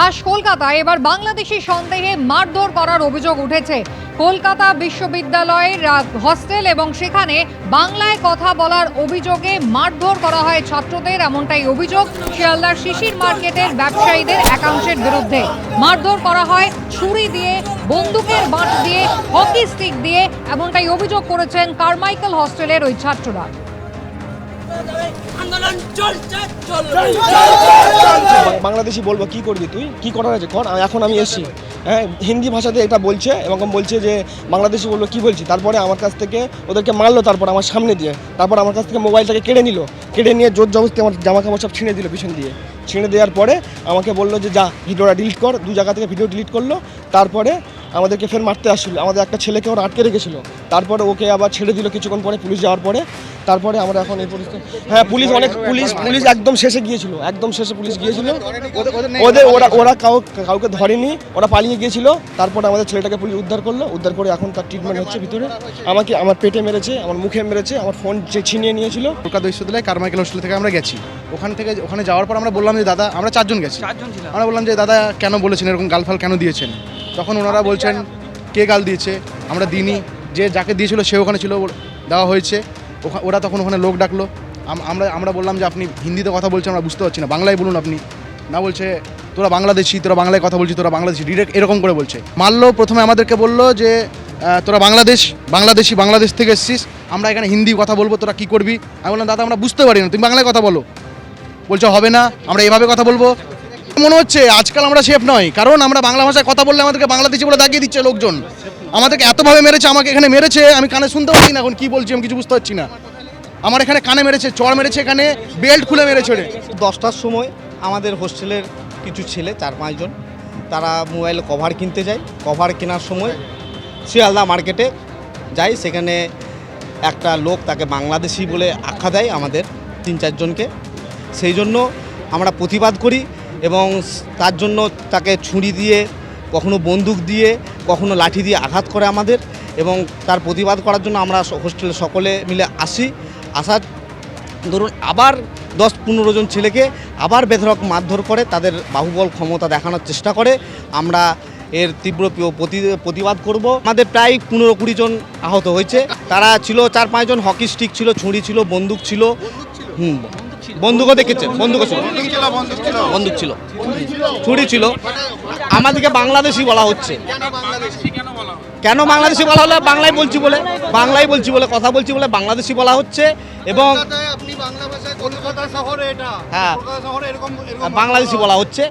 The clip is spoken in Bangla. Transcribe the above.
খাস কলকাতায় এবার বাংলাদেশি সন্দেহে মারধর করার অভিযোগ উঠেছে। কলকাতা বিশ্ববিদ্যালয়ের হস্টেল এবং সেখানে বাংলায় কথা বলার অভিযোগে মারধর করা হয় ছাত্রদের এমনটাই অভিযোগ শিয়ালদার শিশির মার্কেটের ব্যবসায়ীদের একাংশের বিরুদ্ধে। মারধর করা হয় ছুরি দিয়ে বন্দুকের বাঁট দিয়ে হকি স্টিক দিয়ে এমনটাই অভিযোগ করেছেন কারমাইকেল হস্টেলের ওই ছাত্ররা। আন্দোলন চলছে। বাংলাদেশি বলব, কি করবি তুই? কি করার আছে? কর এখন আমি এসছি। হ্যাঁ হিন্দি ভাষাতে এটা বলছে এবং বলছে যে বাংলাদেশি বলব, কি বলছি? তারপরে আমার কাছ থেকে ওদেরকে মারলো, তারপর আমার সামনে দিয়ে। তারপর আমার কাছ থেকে মোবাইলটাকে কেড়ে নিল। কেড়ে নিয়ে জোর জবস্তি আমার জামা কাপড় সব ছিঁড়ে দিল পিছন দিয়ে। ছিঁড়ে দেওয়ার পরে আমাকে বলল যে, যা, ভিডিওটা ডিলিট কর। দু জায়গা থেকে ভিডিও ডিলিট করল। তারপরে আমাদেরকে ফের মারতে আসছিল। আমাদের একটা ছেলেকে ওরা আটকে রেখেছিল। তারপরে ওকে আবার ছেড়ে দিল কিছুক্ষণ পরে পুলিশ যাওয়ার পরে। তারপরে আমরা এখন এই পরিস্থিতি হ্যাঁ পুলিশ অনেক পুলিশ পুলিশ একদম শেষে গিয়েছিল। একদম শেষে পুলিশ গিয়েছিল। ওদের ওরা ওরা কাউ কাউকে ধরেনি। ওরা পালিয়ে গিয়েছিল। তারপরে আমাদের ছেলেটাকে পুলিশ উদ্ধার করল। উদ্ধার করে এখন তার ট্রিটমেন্ট হচ্ছে ভিতরে। আমাকে আমার পেটে মেরেছে আমার মুখে মেরেছে আমার ফোন যে ছিনিয়ে নিয়েছিল। কলকাতা বিশ্ববিদ্যালয় কারমাইকেল হোস্টেল থেকে আমরা গেছি। ওখান থেকে ওখানে যাওয়ার পর আমরা বললাম যে দাদা আমরা চারজন গেছি। আমরা বললাম যে দাদা কেন বলেছেন? এরকম গালফাল কেন দিয়েছেন? তখন ওনারা বলছেন, কে গাল দিয়েছে? আমরা দিইনি। যে যাকে দিয়েছিল সে ওখানে ছিল দেওয়া হয়েছে। ওরা তখন ওখানে লোক ডাকলো। আমরা আমরা বললাম যে, আপনি হিন্দিতে কথা বলছেন, আমরা বুঝতে পারছি না। বাংলায় বলুন আপনি। না বলছে, তোরা বাংলাদেশি, তোরা বাংলায় কথা বলছিস, তোরা বাংলাদেশি। ডিরেক্ট এরকম করে বলছে। মারলো, প্রথমে আমাদেরকে বলল যে তোরা বাংলাদেশ, বাংলাদেশি, বাংলাদেশ থেকে এসছিস। আমরা এখানে হিন্দি কথা বলব, তোরা কি করবি? আমি বললাম, দাদা, আমরা বুঝতে পারি না, তুমি বাংলায় কথা বলো। বলছে, হবে না, আমরা এভাবে কথা বলব। মনে হচ্ছে, আজকাল আমরা সেফ নয় কারণ আমরা বাংলা ভাষায় কথা বললে আমাদেরকে বাংলাদেশি বলে দাগিয়ে দিচ্ছে লোকজন। আমাদেরকে এতভাবে মেরেছে, আমাকে এখানে মেরেছে, আমি কানে শুনতে পাচ্ছি না এখন কি বলছি, আমি কিছু বুঝতে পারছি না। আমার এখানে কানে মেরেছে চড় মেরেছে এখানে, বেল্ট খুলে মেরেছে। দশটার সময় আমাদের হোস্টেলের কিছু ছেলে, চার পাঁচজন তারা মোবাইল কভার কিনতে যায়। কভার কেনার সময় শিয়ালদা মার্কেটে যাই, সেখানে একটা লোক তাকে বাংলাদেশি বলে আখ্যা দেয় আমাদের, তিন চারজনকে। সেই জন্য আমরা প্রতিবাদ করি। এবং তার জন্য তাকে ছুরি দিয়ে কখনো বন্দুক দিয়ে কখনো লাঠি দিয়ে আঘাত করে আমাদের এবং তার প্রতিবাদ করার জন্য আমরা হোস্টেলে সকলে মিলে আসি। আসার ধরুন আবার দশ পনেরো জন ছেলেকে আবার বেধরক মারধর করে তাদের বাহুবল ক্ষমতা দেখানোর চেষ্টা করে। আমরা এর তীব্র প্রতি- প্রতিবাদ করব। আমাদের প্রায় পনেরো কুড়ি জন আহত হয়েছে। তারা ছিল চার পাঁচজন হকি স্টিক ছিল ছুরি ছিল। বন্দুক ছিল। হুম। বন্দুকও দেখেছে বন্দুকও ছিল। বন্দুক ছিল ছুরি ছিল। আমাদেরকে বাংলাদেশি বলা হচ্ছে। কেন বাংলাদেশি বলা হলো? বাংলায় বলছি বলে। বাংলায় বলছি বলে কথা বলছি বলে বাংলাদেশি বলা হচ্ছে এবং হ্যাঁ। বাংলাদেশি বলা হচ্ছে।